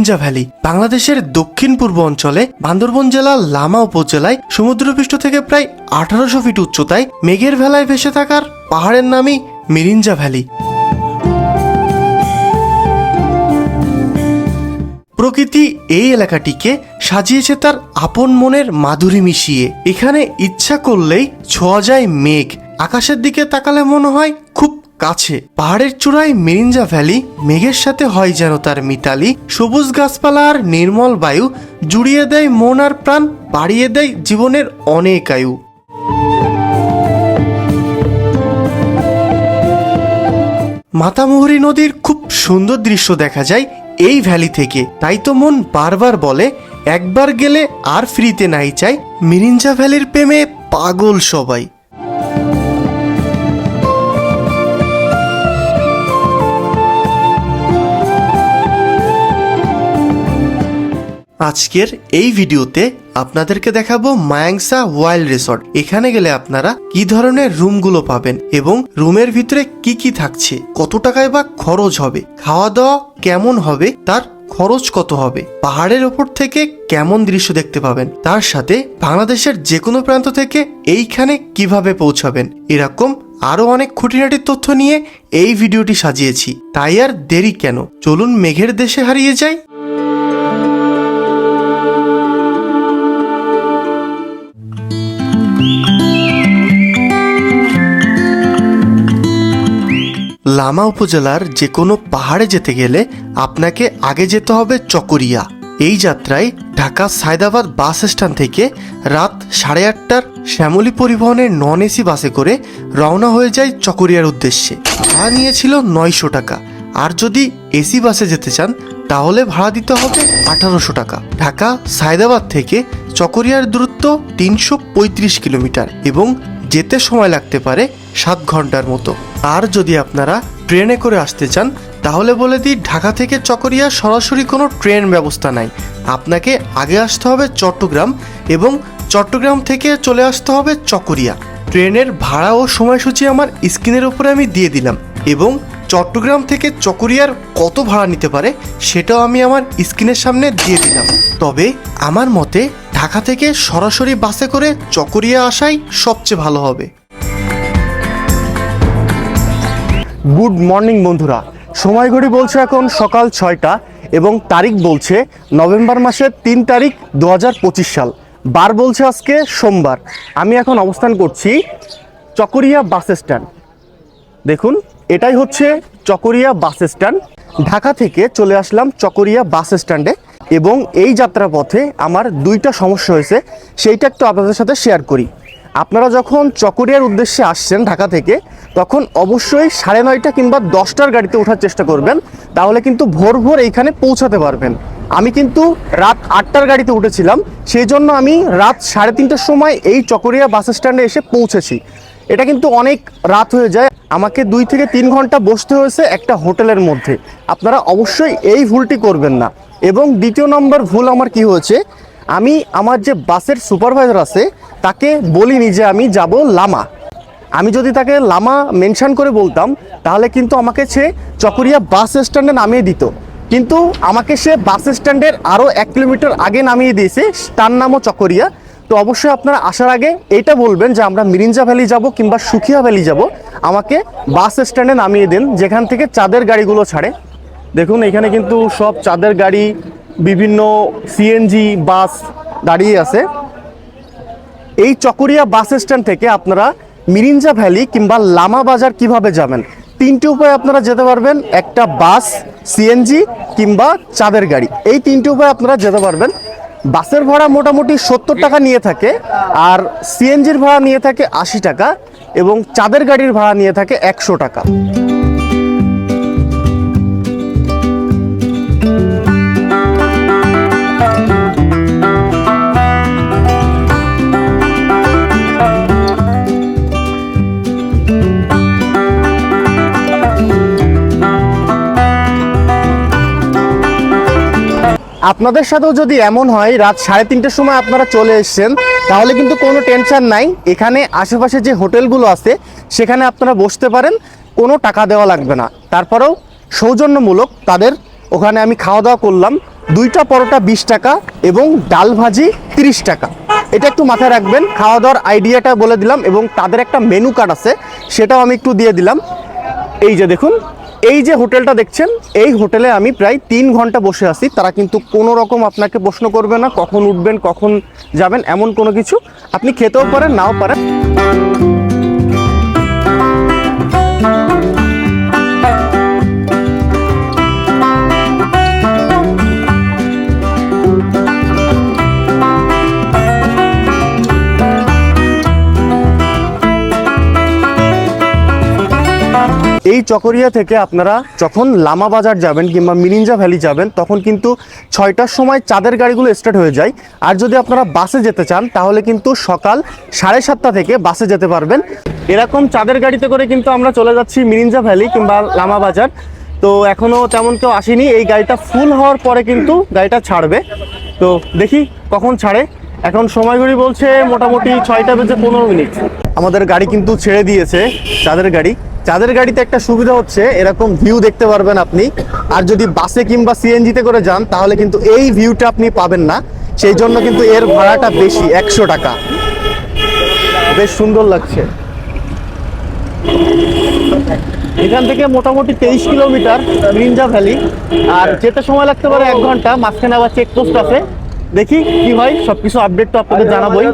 Mirinja valley বাংলাদেশের দক্ষিণ পূর্ব অঞ্চলে বান্দরবন জেলার লামা উপজেলায় সমুদ্রপৃষ্ঠ থেকে প্রায় আঠারোশো ফিট উচ্চতায় মেঘের ভেলায় ভেসে থাকার পাহাড়ের নামই মিরিঞ্জা ভ্যালি। প্রকৃতি এই এলাকাটিকে সাজিয়েছে তার আপন মনের মাধুরী মিশিয়ে। এখানে ইচ্ছা করলেই ছোঁয়া যায় মেঘ। আকাশের দিকে তাকালে মনে হয় কাছে। পাহাড়ের চূড়ায় মিরিঞ্জা ভ্যালি মেঘের সাথে হয় যেন তার মিতালি। সবুজ গাছপালা আর নির্মল বায়ু জুড়িয়ে দেয় মন আর প্রাণ, বাড়িয়ে দেয় জীবনের অনেক আয়ু। মাতামুহুরী নদীর খুব সুন্দর দৃশ্য দেখা যায় এই ভ্যালি থেকে। তাই তো মন বারবার বলে, একবার গেলে আর ফ্রিতে নাই চাই। মিরিঞ্জা ভ্যালির প্রেমে পাগল সবাই। আজকের এই ভিডিওতে আপনাদেরকে দেখাবো মায়াংসা ওয়াইল্ড রিসর্ট। এখানে গেলে আপনারা কি ধরনের রুমগুলো পাবেন এবং রুমের ভিতরে কি কি থাকছে, কত টাকায় বা খরচ হবে খাওয়া দাওয়া কেমন হবে, তার খরচ কত হবে, পাহাড়ের ওপর থেকে কেমন দৃশ্য দেখতে পাবেন, তার সাথে বাংলাদেশের যে কোনো প্রান্ত থেকে এইখানে কীভাবে পৌঁছাবেন, এরকম আরও অনেক খুঁটিনাটির তথ্য নিয়ে এই ভিডিওটি সাজিয়েছি। তাই আর দেরি কেন? চলুন মেঘের দেশে হারিয়ে যাই। লামা উপজেলার যে কোনো পাহাড়ে যেতে গেলে আপনাকে আগে যেতে হবে চকরিয়া। এই যাত্রায় ঢাকা সায়দাবাদ বাস স্ট্যান্ড থেকে রাত সাড়ে আটটার শ্যামলী পরিবহনের নন এসি বাসে করে রওনা হয়ে যায় চকরিয়ার উদ্দেশ্যে। ভাড়া নিয়েছিল নয়শো টাকা। আর যদি এসি বাসে যেতে চান, তাহলে ভাড়া দিতে হবে আঠারোশো টাকা। ঢাকা সায়দাবাদ থেকে চকরিয়ার দূরত্ব তিনশো পঁয়ত্রিশ কিলোমিটার এবং যেতে সময় লাগতে পারে সাত ঘণ্টার মতো। আর যদি আপনারা ট্রেনে করে আসতে চান, তাহলে বলে দিই, ঢাকা থেকে চকরিয়া সরাসরি কোনো ট্রেন ব্যবস্থা নাই। আপনাকে আগে আসতে হবে চট্টগ্রাম এবং চট্টগ্রাম থেকে চলে আসতে হবে চকরিয়া। ট্রেনের ভাড়া ও সময়সূচি আমার স্ক্রিনের উপরে আমি দিয়ে দিলাম এবং চট্টগ্রাম থেকে চকরিয়ার কত ভাড়া নিতে পারে সেটাও আমি আমার স্ক্রিনের সামনে দিয়ে দিলাম। তবে আমার মতে ঢাকা থেকে সরাসরি বাসে করে চকরিয়া আসাই সবচেয়ে ভালো হবে। গুড মর্নিং বন্ধুরা। সময় ঘড়ি বলছে এখন সকাল ছয়টা এবং তারিখ বলছে নভেম্বর মাসের তিন তারিখ দু হাজার পঁচিশ সাল। বার বলছে আজকে সোমবার। আমি এখন অবস্থান করছি চকরিয়া বাস স্ট্যান্ড। দেখুন, এটাই হচ্ছে চকরিয়া বাস স্ট্যান্ড। ঢাকা থেকে চলে আসলাম চকরিয়া বাস স্ট্যান্ডে। এবং এই যাত্রা পথে আমার দুইটা সমস্যা হয়েছে, সেইটা একটু আপনাদের সাথে শেয়ার করি। আপনারা যখন চকরিয়ার উদ্দেশ্যে আসছেন ঢাকা থেকে, তখন অবশ্যই সাড়ে নয়টা কিংবা দশটার গাড়িতে ওঠার চেষ্টা করবেন, তাহলে কিন্তু ভোর ভোর এইখানে পৌঁছাতে পারবেন। আমি কিন্তু রাত আটটার গাড়িতে উঠেছিলাম, সেই জন্য আমি রাত সাড়ে তিনটার সময় এই চকরিয়া বাস স্ট্যান্ডে এসে পৌঁছেছি। এটা কিন্তু অনেক রাত হয়ে যায়। আমাকে দুই থেকে তিন ঘণ্টা বসতে হয়েছে একটা হোটেলের মধ্যে। আপনারা অবশ্যই এই ভুলটি করবেন না। এবং দ্বিতীয় নম্বর ভুল আমার কি হয়েছে? আমি আমার যে বাসের সুপারভাইজার আছে, তাকে বলিনি যে আমি যাব লামা। আমি যদি তাকে লামা মেনশন করে বলতাম, তাহলে কিন্তু আমাকে সে চকরিয়া বাস স্ট্যান্ডে নামিয়ে দিত। কিন্তু আমাকে সে বাস স্ট্যান্ডের আরও এক কিলোমিটার আগে নামিয়ে দিয়েছে, তার নামও চকরিয়া। তো অবশ্যই আপনারা আসার আগে এটা বলবেন যে আমরা মিরিঞ্জা ভ্যালি যাব কিংবা সুখিয়া ভ্যালি যাব। আমাকে বাস স্ট্যান্ডে নামিয়ে দিন, যেখান থেকে চাঁদের গাড়িগুলো ছাড়ে। দেখুন, এখানে কিন্তু সব চাঁদের গাড়ি, বিভিন্ন সিএনজি বাস দাঁড়িয়ে আছে। এই চকরিয়া বাস স্ট্যান্ড থেকে আপনারা মিরিঞ্জা ভ্যালি কিংবা লামা বাজার কীভাবে যাবেন? তিনটি উপায় আপনারা যেতে পারবেন। একটা বাস সিএনজি কিংবা চাঁদের গাড়ি। এই তিনটি উপায় আপনারা যেতে পারবেন। বাসের ভাড়া মোটামুটি সত্তর টাকা নিয়ে থাকে আর সিএনজির ভাড়া নিয়ে থাকে আশি টাকা এবং চাঁদের গাড়ির ভাড়া নিয়ে থাকে একশো টাকা। আপনাদের সাথেও যদি এমন হয়, রাত সাড়ে তিনটের সময় আপনারা চলে এসছেন, তাহলে কিন্তু কোনো টেনশন নাই। এখানে আশেপাশে যে হোটেলগুলো আছে, সেখানে আপনারা বসতে পারেন, কোনো টাকা দেওয়া লাগবে না। তারপরেও সৌজন্যমূলক তাদের ওখানে আমি খাওয়া দাওয়া করলাম, দুইটা পরোটা বিশ টাকা এবং ডাল ভাজি তিরিশ টাকা। এটা একটু মাথায় রাখবেন খাওয়া দাওয়ার আইডিয়াটা বলে দিলাম এবং তাদের একটা মেনু কার্ড আছে, সেটাও আমি একটু দিয়ে দিলাম। এই যে দেখুন এই যে হোটেলটা দেখছেন, এই হোটেলে আমি প্রায় তিন ঘণ্টা বসে আছি। তারা কিন্তু কোনো রকম আপনাকে প্রশ্ন করবে না, কখন উঠবেন, কখন যাবেন, এমন কোনো কিছু। আপনি খেতেও পারেন, নাও পারেন। এই চকরিয়া থেকে আপনারা যখন লামা বাজার যাবেন কিংবা মিরিঞ্জা ভ্যালি যাবেন, তখন কিন্তু ছয়টার সময় চাঁদের গাড়িগুলো স্টার্ট হয়ে যায়। আর যদি আপনারা বাসে যেতে চান, তাহলে কিন্তু সকাল সাড়ে সাতটা থেকে বাসে যেতে পারবেন। এরকম চাঁদের গাড়িতে করে কিন্তু আমরা চলে যাচ্ছি মিরিঞ্জা ভ্যালি কিংবা লামা বাজার। তো এখনও তেমন কেউ আসেনি। এই গাড়িটা ফুল হওয়ার পরে কিন্তু গাড়িটা ছাড়বে। তো দেখি কখন ছাড়ে। এখন সময় ঘড়ি বলছে মোটামুটি ছয়টা বেজে পনেরো মিনিট। আমাদের গাড়ি কিন্তু ছেড়ে দিয়েছে, চাঁদের গাড়ি। চাঁদের গাড়িতে একটা সুবিধা হচ্ছে, এরকম ভিউ দেখতে পারবেন আপনি। আর যদি বাসে কিংবা সিএনজিতে করে যান, তাহলে কিন্তু এই ভিউটা আপনি পাবেন না। সেই জন্য কিন্তু এর ভাড়াটা বেশি, একশো টাকা। বেশ সুন্দর লাগছে। এখান থেকে মোটামুটি তেইশ কিলোমিটার মিরিঞ্জা ভ্যালি। আর যেতে সময় লাগতে পারে এক ঘণ্টা, মাঝখানে আবার চেকপোস্ট আছে। দেখি কি হয় সবকিছু আপডেট তো আপনাদের জানাবোই।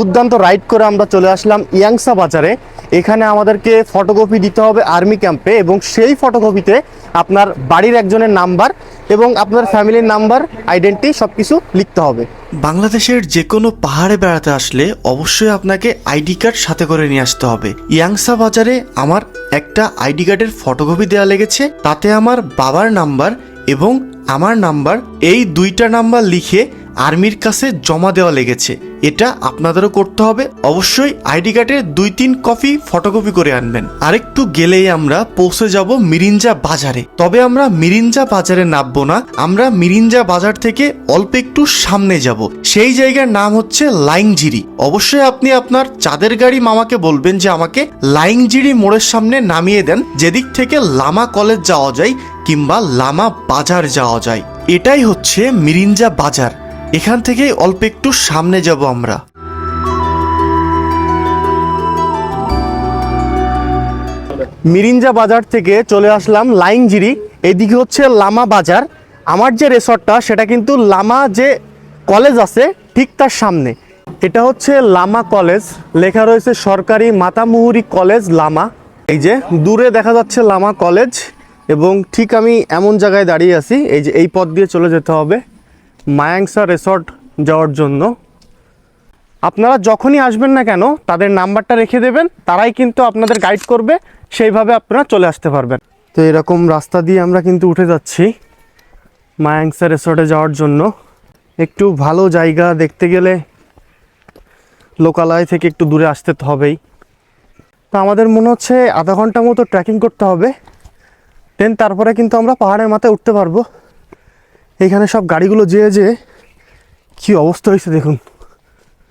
দুর্দান্ত রাইড করে আমরা চলে আসলাম ইয়াংসা বাজারে। এখানে আমাদেরকে ফটোকপি দিতে হবে আর্মি ক্যাম্পে এবং সেই ফটোকপিতে আপনার বাড়ির একজনের নাম্বার এবং আপনার ফ্যামিলির নাম্বার, আইডেন্টি সব কিছু লিখতে হবে। বাংলাদেশের যে কোনো পাহাড়ে বেড়াতে আসলে অবশ্যই আপনাকে আইডি কার্ড সাথে করে নিয়ে আসতে হবে। ইয়াংসা বাজারে আমার একটা আইডি কার্ডের ফটোকপি দেওয়া লেগেছে, তাতে আমার বাবার নাম্বার এবং আমার নাম্বার, এই দুইটা নাম্বার লিখে আর্মির কাছে জমা দেওয়া লেগেছে। এটা আপনাদেরও করতে হবে। অবশ্যই আইডি কার্ডের দুই তিন কপি ফটোকপি করে আনবেন। আরেকটু গেলেই আমরা পৌঁছে যাব মিরিঞ্জা বাজারে। তবে আমরা মিরিঞ্জা বাজারে নামবো না। আমরা মিরিঞ্জা বাজার থেকে অল্প একটু সামনে যাব। সেই জায়গার নাম হচ্ছে লাইংজিরি অবশ্যই আপনি আপনার চাঁদের গাড়ি মামাকে বলবেন যে আমাকে লাইংজিরি মোড়ের সামনে নামিয়ে দেন, যেদিক থেকে লামা কলেজ যাওয়া যায় কিংবা লামা বাজার যাওয়া যায়। এটাই হচ্ছে মিরিঞ্জা বাজার। এখান থেকে অল্প একটু সামনে যাব আমরা। মিরিঞ্জা বাজার থেকে চলে আসলাম লাইংজিরি এদিকে হচ্ছে লামা বাজার। আমার যে রেসর্টটা, সেটা কিন্তু লামা যে কলেজ আছে, ঠিক তার সামনে। এটা হচ্ছে লামা কলেজ, লেখা রয়েছে সরকারি মাতামুহুরি কলেজ লামা। এই যে দূরে দেখা যাচ্ছে লামা কলেজ, এবং ঠিক আমি এমন জায়গায় দাঁড়িয়ে আছি, এই যে এই পথ দিয়ে চলে যেতে হবে। মায়াংসা রেসর্ট যাওয়ার জন্য। আপনারা যখনই আসবেন না কেন, তাদের নাম্বারটা রেখে দেবেন, তারাই কিন্তু আপনাদের গাইড করবে, সেইভাবে আপনারা চলে আসতে পারবেন। তো এরকম রাস্তা দিয়ে আমরা কিন্তু উঠে যাচ্ছি মায়াংসা রেসর্টে যাওয়ার জন্য। একটু ভালো জায়গা দেখতে গেলে লোকালয় থেকে একটু দূরে আসতে হবেই। তো আমাদের মনে হচ্ছে আধা ঘণ্টা মতো ট্রেকিং করতে হবে দেন তারপরে কিন্তু আমরা পাহাড়ের মাথায় উঠতে পারব। এইখানে সব গাড়িগুলো যেয়ে যেয়ে কী অবস্থা হয়েছে দেখুন।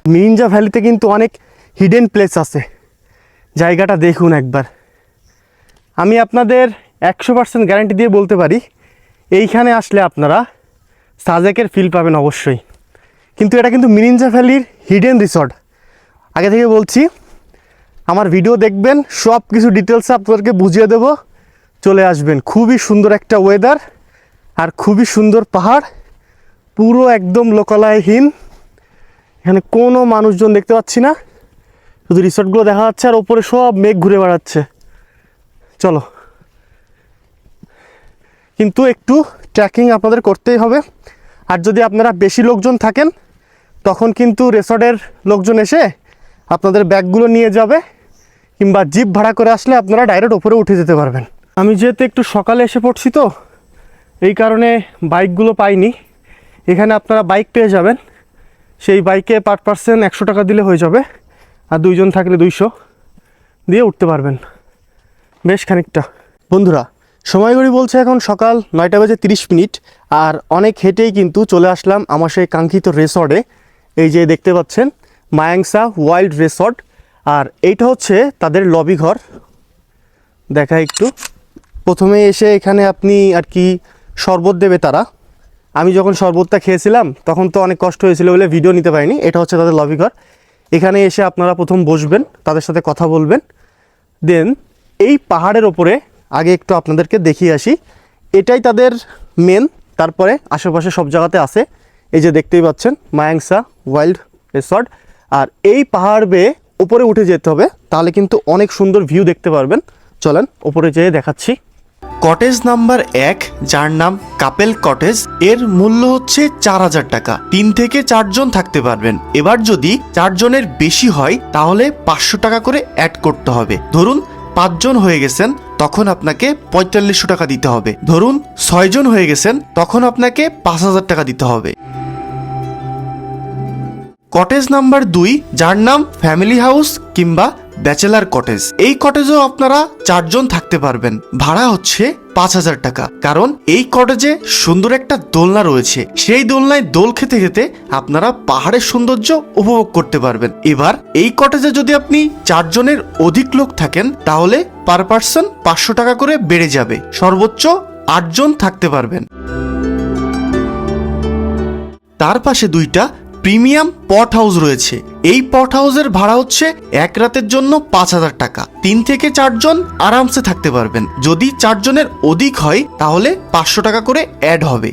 মিরিঞ্জা ভ্যালিতে কিন্তু অনেক হিডেন প্লেস আছে। জায়গাটা দেখুন একবার। আমি আপনাদের একশো পার্সেন্ট গ্যারান্টি দিয়ে বলতে পারি, এইখানে আসলে আপনারা সাজেকের ফিল পাবেন অবশ্যই। কিন্তু এটা কিন্তু মিরিঞ্জা ভ্যালির হিডেন রিসর্ট আগে থেকে বলছি, আমার ভিডিও দেখবেন সব কিছু ডিটেলসে আপনাদেরকে বুঝিয়ে দেব। চলে আসবেন। খুবই সুন্দর একটা ওয়েদার আর খুবই সুন্দর পাহাড়, পুরো একদম লোকালয়হীন। এখানে কোনো মানুষজন দেখতে পাচ্ছি না, শুধু রিসোর্টগুলো দেখা যাচ্ছে আর ওপরে সব মেঘ ঘুরে বেড়াচ্ছে। চলো। কিন্তু একটু ট্র্যাকিং আপনাদের করতেই হবে। আর যদি আপনারা বেশি লোকজন থাকেন, তখন কিন্তু রেসর্টের লোকজন এসে আপনাদের ব্যাগগুলো নিয়ে যাবে, কিংবা জিপ ভাড়া করে আসলে আপনারা ডাইরেক্ট ওপরে উঠে যেতে পারবেন। আমি যেহেতু একটু সকালে এসে পড়ছি তো এই কারণে বাইকগুলো পাইনি। এখানে আপনারা বাইক পেয়ে যাবেন। সেই বাইকে পার পার্সেন একশো টাকা দিলে হয়ে যাবে। আর দুইজন থাকলে দুইশো। দিয়ে উঠতে পারবেন। বেশ খানিকটা। বন্ধুরা, সময় ঘড়ি বলছে এখন সকাল নয়টা বাজে তিরিশ মিনিট। আর অনেক হেঁটেই কিন্তু চলে আসলাম আমার সেই কাঙ্ক্ষিত রেসর্টে এই যে দেখতে পাচ্ছেন, মায়াংসা ওয়াইল্ড রেসর্ট। আর এইটা হচ্ছে তাদের লবি ঘর। দেখা একটু। প্রথমে এসে এখানে আপনি আর কি শরবত দেবে তারা। আমি যখন শরবতটা খেয়েছিলাম, তখন তো অনেক কষ্ট হয়েছিল বলে ভিডিও নিতে পারিনি। এটা হচ্ছে তাদের লবি ঘর। এখানে এসে আপনারা প্রথম বসবেন, তাদের সাথে কথা বলবেন। দেন এই পাহাড়ের ওপরে আগে একটু আপনাদেরকে দেখিয়ে আসি। এটাই তাদের মেন তারপরে আশেপাশে সব জায়গাতে আছে। এই যে দেখতেই পাচ্ছেন মায়াংসা ওয়াইল্ড রিসর্ট আর এই পাহাড় বেয়ে উপরে উঠে যেতে হবে, তাহলে কিন্তু অনেক সুন্দর ভিউ দেখতে পারবেন। চলেন উপরে যেয়ে দেখাচ্ছি। কটেজ নাম্বার এক, যার নাম কাপেল কটেজ এর মূল্য হচ্ছে চার হাজার টাকা। তিন থেকে চারজন থাকতে পারবেন। এবার যদি চারজনের বেশি হয়, তাহলে পাঁচশো টাকা করে অ্যাড করতে হবে। ধরুন, পাঁচজন হয়ে গেছেন, তখন আপনাকে পঁয়তাল্লিশশো টাকা দিতে হবে। ধরুন, ছয়জন হয়ে গেছেন, তখন আপনাকে পাঁচ হাজার টাকা দিতে হবে। কটেজ নাম্বার দুই, যার নাম ফ্যামিলি হাউস কিংবা ব্যাচেলার কটেজ। এই কটেজেও আপনারা চারজন থাকতে পারবেন। ভাড়া হচ্ছে পাঁচ হাজার টাকা। কারণ এই কটেজে সুন্দর একটা দোলনা রয়েছে। সেই দোলনায় দোল খেতে খেতে আপনারা পাহাড়ের সৌন্দর্য উপভোগ করতে পারবেন। এবার এই কটেজে যদি আপনি চারজনের অধিক লোক থাকেন, তাহলে পার পার্সন পাঁচশো টাকা করে বেড়ে যাবে। সর্বোচ্চ আটজন থাকতে পারবেন। তার পাশে দুইটা প্রিমিয়াম পট হাউস রয়েছে। এই পট হাউসের ভাড়া হচ্ছে এক রাতের জন্য পাঁচ হাজার টাকা। তিন থেকে চারজন আরামসে থাকতে পারবেন। যদি চারজনের অধিক হয়, তাহলে পাঁচশো টাকা করে অ্যাড হবে।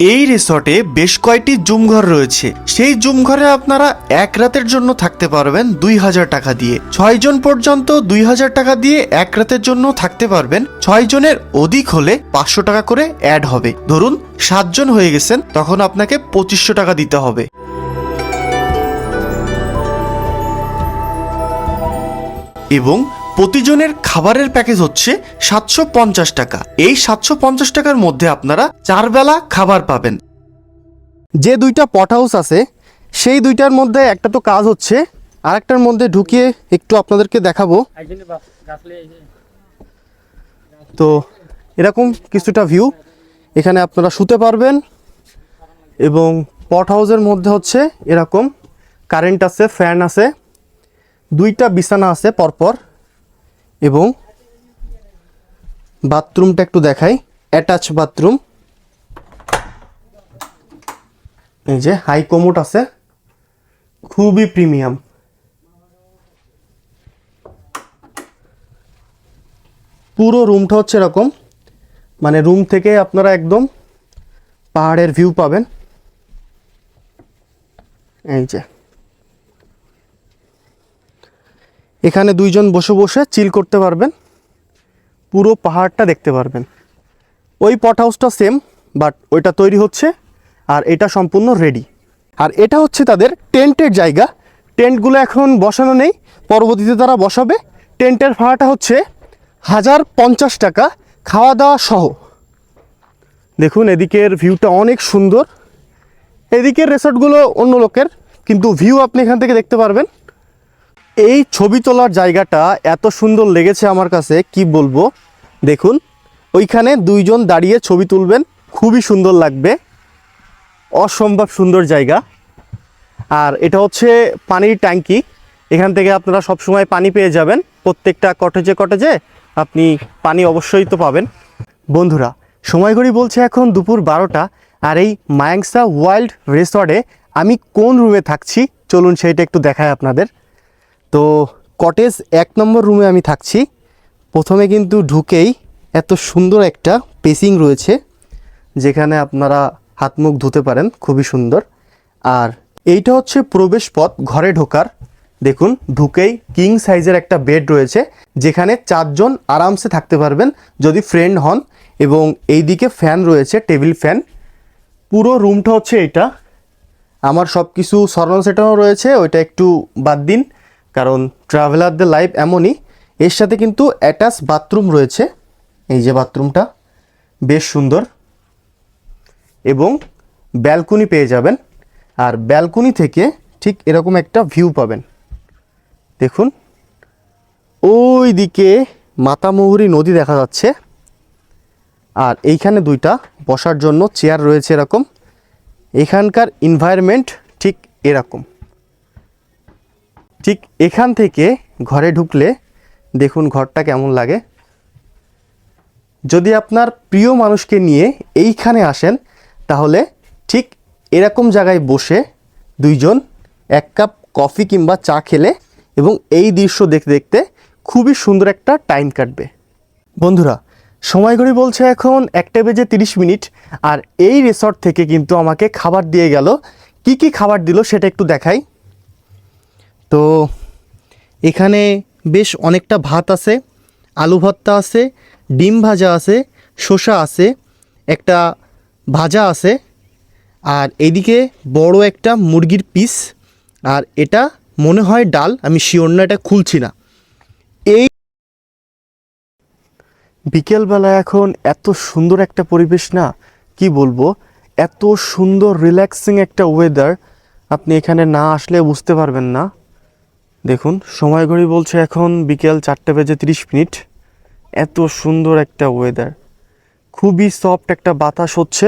এই রিসর্টে বেশ কয়েকটি জুমঘর রয়েছে। সেই জুমঘরে আপনারা এক রাতের জন্য থাকতে পারবেন দুই হাজার টাকা দিয়ে। ছয় জন পর্যন্ত দুই হাজার টাকা দিয়ে এক রাতের জন্য থাকতে পারবেন। ছয় জনের অধিক হলে পাঁচশো টাকা করে অ্যাড হবে। ধরুন, সাতজন হয়ে গেছেন, তখন আপনাকে পঁচিশশো টাকা দিতে হবে। এবং প্রতিজনের খাবারের প্যাকেজ হচ্ছে সাতশো পঞ্চাশ টাকা। এই সাতশো পঞ্চাশ টাকার মধ্যে আপনারা চার বেলা খাবার পাবেন। যে দুইটা পট হাউস আছে, সেই দুইটার মধ্যে একটা তো কাজ হচ্ছে, আরেকটার মধ্যে ঢুকিয়ে একটু আপনাদেরকে দেখাবো। তো এরকম কিছুটা ভিউ এখানে আপনারা শুতে পারবেন এবং পট হাউসের মধ্যে হচ্ছে এরকম কারেন্ট আছে ফ্যান আছে, দুইটা বিছানা আছে পরপর। এবং বাথরুমটা একটু দেখাই। অ্যাটাচ বাথরুম এই যে হাই কোমোট আছে। খুবই প্রিমিয়াম পুরো রুমটা হচ্ছে এরকম। মানে রুম থেকে আপনারা একদম পাহাড়ের ভিউ পাবেন। এই যে। এখানে দুইজন বসে বসে চিল করতে পারবেন। পুরো পাহাড়টা দেখতে পারবেন। ওই পট হাউসটা সেম বাট ওইটা তৈরি হচ্ছে আর এটা সম্পূর্ণ রেডি আর এটা হচ্ছে তাদের টেন্টের জায়গা। টেন্টগুলো এখন বসানো নেই, পরবর্তীতে তারা বসাবে। টেন্টের ভাড়াটা হচ্ছে হাজার পঞ্চাশ টাকা, খাওয়া দাওয়া সহ। দেখুন, এদিকের ভিউটা অনেক সুন্দর। এদিকের রেসর্টগুলো অন্য লোকের, কিন্তু ভিউ আপনি এখান থেকে দেখতে পারবেন। এই ছবি তোলার জায়গাটা এত সুন্দর লেগেছে আমার কাছে, কি বলব? দেখুন, ওইখানে দুইজন দাঁড়িয়ে ছবি তুলবেন, খুবই সুন্দর লাগবে। অসম্ভব সুন্দর জায়গা। আর এটা হচ্ছে পানির ট্যাঙ্কি, এখান থেকে আপনারা সব সময় পানি পেয়ে যাবেন, প্রত্যেকটা কটেজে কটেজে আপনি পানি অবশ্যই তো পাবেন। বন্ধুরা, সময় ঘড়ি বলছে এখন দুপুর বারোটা, আর এই মায়াংসা ওয়াইল্ড রিসর্টে আমি কোন রুমে থাকছি? চলুন সেইটা একটু দেখায় আপনাদের। তো কটেজ এক নম্বর রুমে আমি থাকছি। প্রথমে কিন্তু ঢুকেই এত সুন্দর একটা পেসিং রয়েছে, যেখানে আপনারা হাত মুখ ধুতে পারেন, খুবই সুন্দর। আর এইটা হচ্ছে প্রবেশ পথ, ঘরে ঢোকার। দেখুন, ঢুকেই কিং সাইজের একটা বেড রয়েছে, যেখানে চারজন আরামসে থাকতে পারবেন যদি ফ্রেন্ড হন। এবং এইদিকে ফ্যান রয়েছে টেবিল ফ্যান পুরো রুমটা হচ্ছে এটা আমার সব কিছু সরানো সেটানো রয়েছে, ওইটা একটু বাদ দিন। কারণ ট্রাভেলারদের লাইফ এমনই, এর সাথে কিন্তু অ্যাটাচ বাথরুম রয়েছে। এই যে বাথরুমটা বেশ সুন্দর। এবং ব্যালকনি পেয়ে যাবেন। আর ব্যালকনি থেকে ঠিক এরকম একটা ভিউ পাবেন। দেখুন ওই দিকে মাতামুহুরী নদী দেখা যাচ্ছে। আর এইখানে দুইটা বসার জন্য চেয়ার রয়েছে এরকম। এখানকার এনভায়রনমেন্ট ঠিক এরকম। ঠিক এখান থেকে ঘরে ঢুকলে দেখুন ঘরটা কেমন লাগে। যদি আপনার প্রিয় মানুষকে নিয়ে এইখানে আসেন, তাহলে ঠিক এরকম জায়গায় বসে দুইজন এক কাপ কফি কিংবা চা খেলে এবং এই দৃশ্য দেখতে দেখতে খুবই সুন্দর একটা টাইম কাটবে। বন্ধুরা, সময় ঘড়ি বলছে এখন একটা বেজে তিরিশ মিনিট আর এই রিসর্ট থেকে কিন্তু আমাকে খাবার দিয়ে গেল। কি কি খাবার দিল সেটা একটু দেখাই। তো এখানে বেশ অনেকটা ভাত আছে, আলু ভর্তা আছে, ডিম ভাজা আছে, শসা আছে, একটা ভাজা আছে, আর এদিকে বড় একটা মুরগির পিস আর এটা মনে হয় ডাল, আমি শিওর না, এটা খুলছি না। এই বিকেলবেলা এখন এত সুন্দর একটা পরিবেশ না, কি বলব? এত সুন্দর রিল্যাক্সিং একটা ওয়েদার আপনি এখানে না আসলে বুঝতে পারবেন না। দেখুন, সময় ঘড়ি বলছে এখন বিকেল চারটে বেজে তিরিশ মিনিট। এত সুন্দর একটা ওয়েদার খুবই সফট একটা বাতাস হচ্ছে।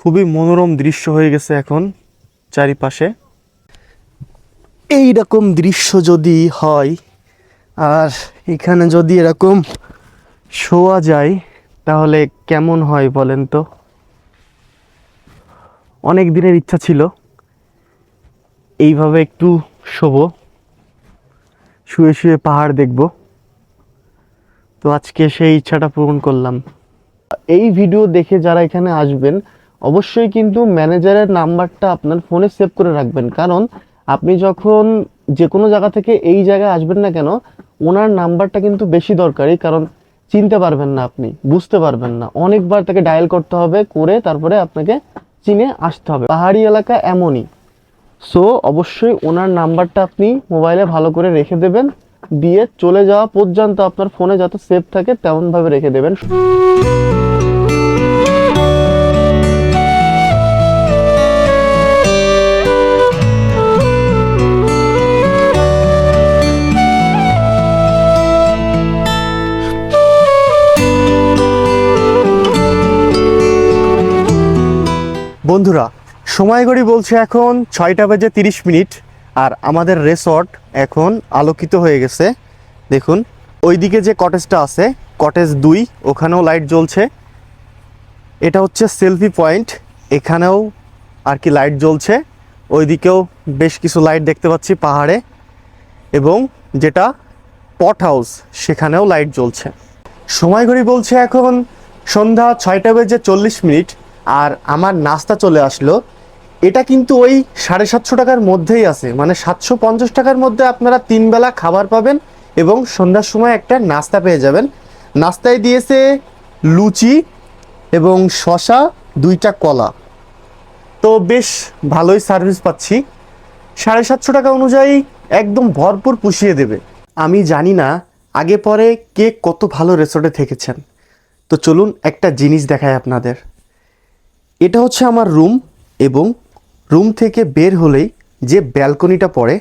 খুবই মনোরম দৃশ্য হয়ে গেছে এখন চারিপাশে। এই রকম দৃশ্য যদি হয়, আর এখানে যদি এরকম শোয়া যায়, তাহলে কেমন হয় বলেন তো? অনেক দিনের ইচ্ছা ছিল। এইভাবে একটু শোবো। শুয়ে শুয়ে পাহাড় দেখব। তো আজকে সেই ইচ্ছাটা পূরণ করলাম। এই ভিডিও দেখে যারা এখানে আসবেন, অবশ্যই কিন্তু ম্যানেজারের নাম্বারটা আপনার ফোনে সেভ করে রাখবেন। কারণ আপনি যখন যে কোনো জায়গা থেকে এই জায়গায় আসবেন না কেন, ওনার নাম্বারটা কিন্তু বেশি দরকারি। কারণ চিনতে পারবেন না আপনি, বুঝতে পারবেন না। অনেকবার তাকে ডায়াল করতে হবে, করে তারপরে আপনাকে চিনে আসতে হবে। পাহাড়ি এলাকা এমনই। সো অবশ্যই ওনার নাম্বারটা আপনি মোবাইলে ভালো করে রেখে দেবেন। দিয়ে চলে যাওয়া পর্যন্ত আপনার ফোনে যত সেভ থাকে তেমনভাবে রেখে দেবেন। বন্ধুরা সময় ঘড়ি বলছে এখন ছয়টা বাজে তিরিশ মিনিট, আর আমাদের রেসর্ট এখন আলোকিত হয়ে গেছে। দেখুন, ওইদিকে যে কটেজটা আছে কটেজ দুই, ওখানেও লাইট জ্বলছে। এটা হচ্ছে সেলফি পয়েন্ট এখানেও আর কি লাইট জ্বলছে। ওইদিকেও বেশ কিছু লাইট দেখতে পাচ্ছি পাহাড়ে, এবং যেটা পট হাউস সেখানেও লাইট জ্বলছে। সময় ঘড়ি বলছে এখন সন্ধ্যা ছয়টা বেজে চল্লিশ মিনিট আর আমার নাস্তা চলে আসলো। এটা কিন্তু ওই সাড়ে সাতশো টাকার মধ্যেই আছে। মানে সাতশো পঞ্চাশ টাকার মধ্যে আপনারা তিন বেলা খাবার পাবেন এবং সন্ধ্যার সময় একটা নাস্তা পেয়ে যাবেন। নাস্তায় দিয়েছে লুচি এবং শশা দুইটা কলা। তো বেশ ভালোই সার্ভিস পাচ্ছি। সাড়ে সাতশো টাকা অনুযায়ী একদম ভরপুর পুষিয়ে দেবে। আমি জানি না আগে পরে কে কত ভালো রেসর্টে থেকেছেন। তো চলুন একটা জিনিস দেখায় আপনাদের। এটা হচ্ছে আমার রুম এবং রুম থেকে বের হলেই যে ব্যালকনিটা পড়ে,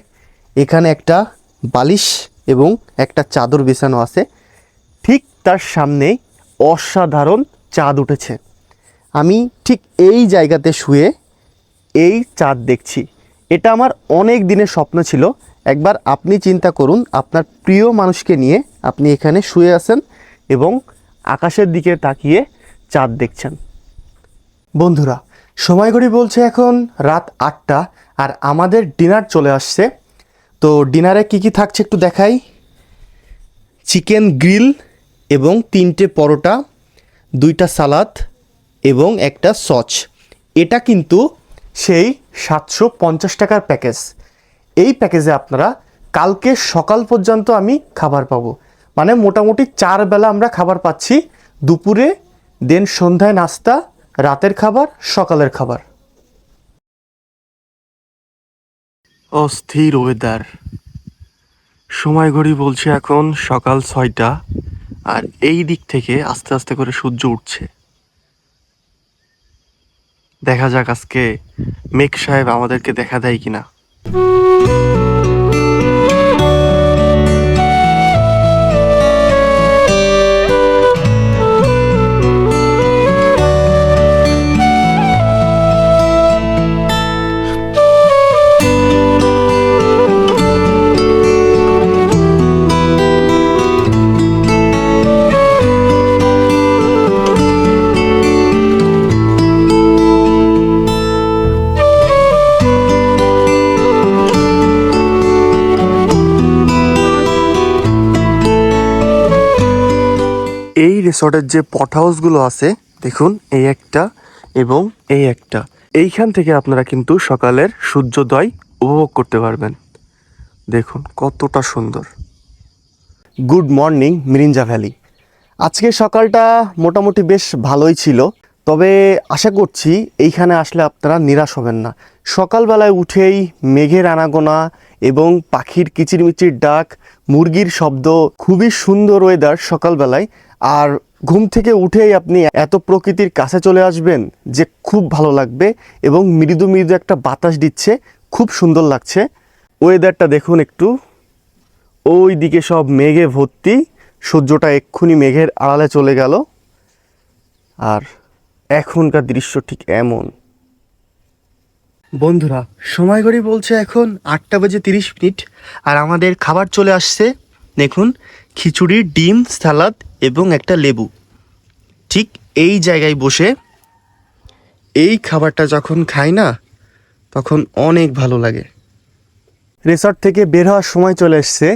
এখানে একটা বালিশ এবং একটা চাদর বিছানো আছে। ঠিক তার সামনেই অসাধারণ চাঁদ উঠেছে। আমি ঠিক এই জায়গাতে শুয়ে এই চাঁদ দেখছি। এটা আমার অনেক দিনের স্বপ্ন ছিল। একবার আপনি চিন্তা করুন, আপনার প্রিয় মানুষকে নিয়ে আপনি এখানে শুয়ে আছেন এবং আকাশের দিকে তাকিয়ে চাঁদ দেখছেন। বন্ধুরা, সময় ঘড়ি বলছে এখন রাত আটটা আর আমাদের ডিনার চলে আসছে। তো ডিনারে কি কি থাকছে একটু দেখাই। চিকেন গ্রিল এবং তিনটে পরোটা, দুইটা সালাদ এবং একটা সচ। এটা কিন্তু সেই সাতশো পঞ্চাশ টাকার প্যাকেজ। এই প্যাকেজে আপনারা কালকে সকাল পর্যন্ত আমি খাবার পাবো। মানে মোটামুটি চার বেলা আমরা খাবার পাচ্ছি। দুপুরে, দেন সন্ধ্যায় নাস্তা রাতের খাবার, সকালের খাবার। অস্থির ওয়েদার সময় ঘড়ি বলছে এখন সকাল ছয়টা, আর এই দিক থেকে আস্তে আস্তে করে সূর্য উঠছে। দেখা যাক আজকে মেঘ সাহেব আমাদেরকে দেখা দেয় কিনা। রিসর্টের যে পট হাউসগুলো আছে, দেখুন, এই একটা এবং এই একটা। এইখান থেকে আপনারা কিন্তু সকালের সূর্যোদয় উপভোগ করতে পারবেন। দেখুন, কতটা সুন্দর। গুড মর্নিং মিরিঞ্জা ভ্যালি আজকে সকালটা মোটামুটি বেশ ভালোই ছিল, তবে আশা করছি এইখানে আসলে আপনারা নিরাশ হবেন না। সকালবেলায় উঠেই মেঘের আনাগোনা এবং পাখির কিচিরমিচির ডাক, মুরগির শব্দ, খুবই সুন্দর ওয়েদার সকালবেলায় আর ঘুম থেকে উঠেই আপনি এত প্রকৃতির কাছে চলে আসবেন যে খুব ভালো লাগবে এবং মৃদু মৃদু একটা বাতাস দিচ্ছে, খুব সুন্দর লাগছে। ওয়েদারটা দেখুন একটু। ওই দিকে সব মেঘে ভর্তি। সূর্যটা এক্ষুনি মেঘের আড়ালে চলে গেল। আর এখনকার দৃশ্য ঠিক এমন। বন্ধুরা, সময় ঘড়ি বলছে এখন আটটা বাজে তিরিশ মিনিট, আর আমাদের খাবার চলে আসছে। দেখুন, খিচুড়ি, ডিম সালাদ এবং একটা লেবু। ঠিক এই জায়গায় বসে এই খাবারটা যখন খাই না, তখন অনেক ভালো লাগে। রিসর্ট থেকে বের হওয়ার সময় চলে এসছে।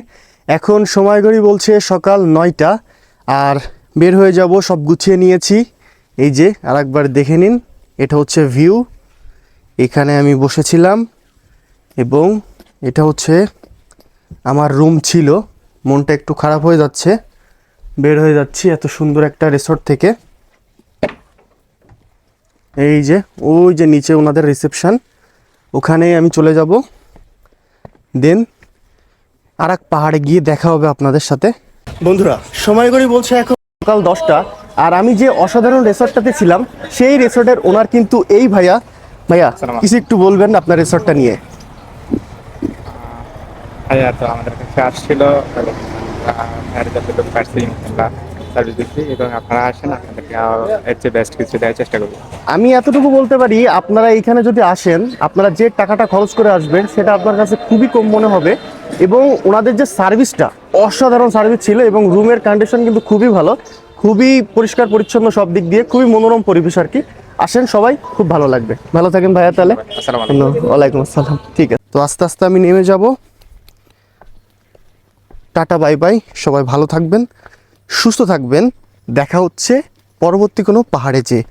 এখন সময় ঘড়ি বলছে সকাল নয়টা, আর বের হয়ে যাব, সব গুছিয়ে নিয়েছি। এই যে আরেকবার দেখে নিন, এটা হচ্ছে ভিউ। এখানে আমি বসেছিলাম এবং এটা হচ্ছে আমার রুম ছিল। মনটা একটু খারাপ হয়ে যাচ্ছে। বের হয়ে যাচ্ছি এত সুন্দর একটা রিসর্ট থেকে। এই যে ওই যে নিচে ওনাদের রিসেপশন ওখানেই আমি চলে যাব। দেন আর এক পাহাড়ে গিয়ে দেখা হবে আপনাদের সাথে। বন্ধুরা সময় করে বলছে এখন সকাল দশটা আর আমি যে অসাধারণ রেসর্টটাতে ছিলাম সেই রেসর্টের ওনার কিন্তু এই ভাইয়া। ভাইয়া কিছু একটু বলবেন আপনার রেসর্টটা নিয়ে। ভাইয়া তো আমাদের কাছে আসছিল। যতটুকু পারছি আমরা সার্ভিস দিচ্ছি এবং আপনারা আসেন আপনাদেরকে এর চেয়ে বেস্ট কিছু দেওয়ার চেষ্টা করব। আমি এতটুকু বলতে পারি আপনারা এইখানে যদি আসেন আপনারা যে টাকাটা খরচ করে আসবেন সেটা আপনার কাছে খুবই কম মনে হবে এবং ওনাদের যে সার্ভিসটা অসাধারণ সার্ভিস ছিল এবং রুমের কন্ডিশন কিন্তু খুবই ভালো খুবই পরিষ্কার পরিচ্ছন্ন সব দিক দিয়ে খুবই মনোরম পরিবেশ আর কি। আসেন সবাই খুব ভালো লাগবে। ভালো থাকেন ভাইয়া তাহলে। ওয়ালাইকুম আসসালাম। ঠিক আছে। তো আস্তে আস্তে আমি নেমে যাব। Tata bye bye. সবাই ভালো থাকবেন সুস্থ থাকবেন। দেখা হচ্ছে পরবর্তী কোনো পাহাড়ে যেয়ে।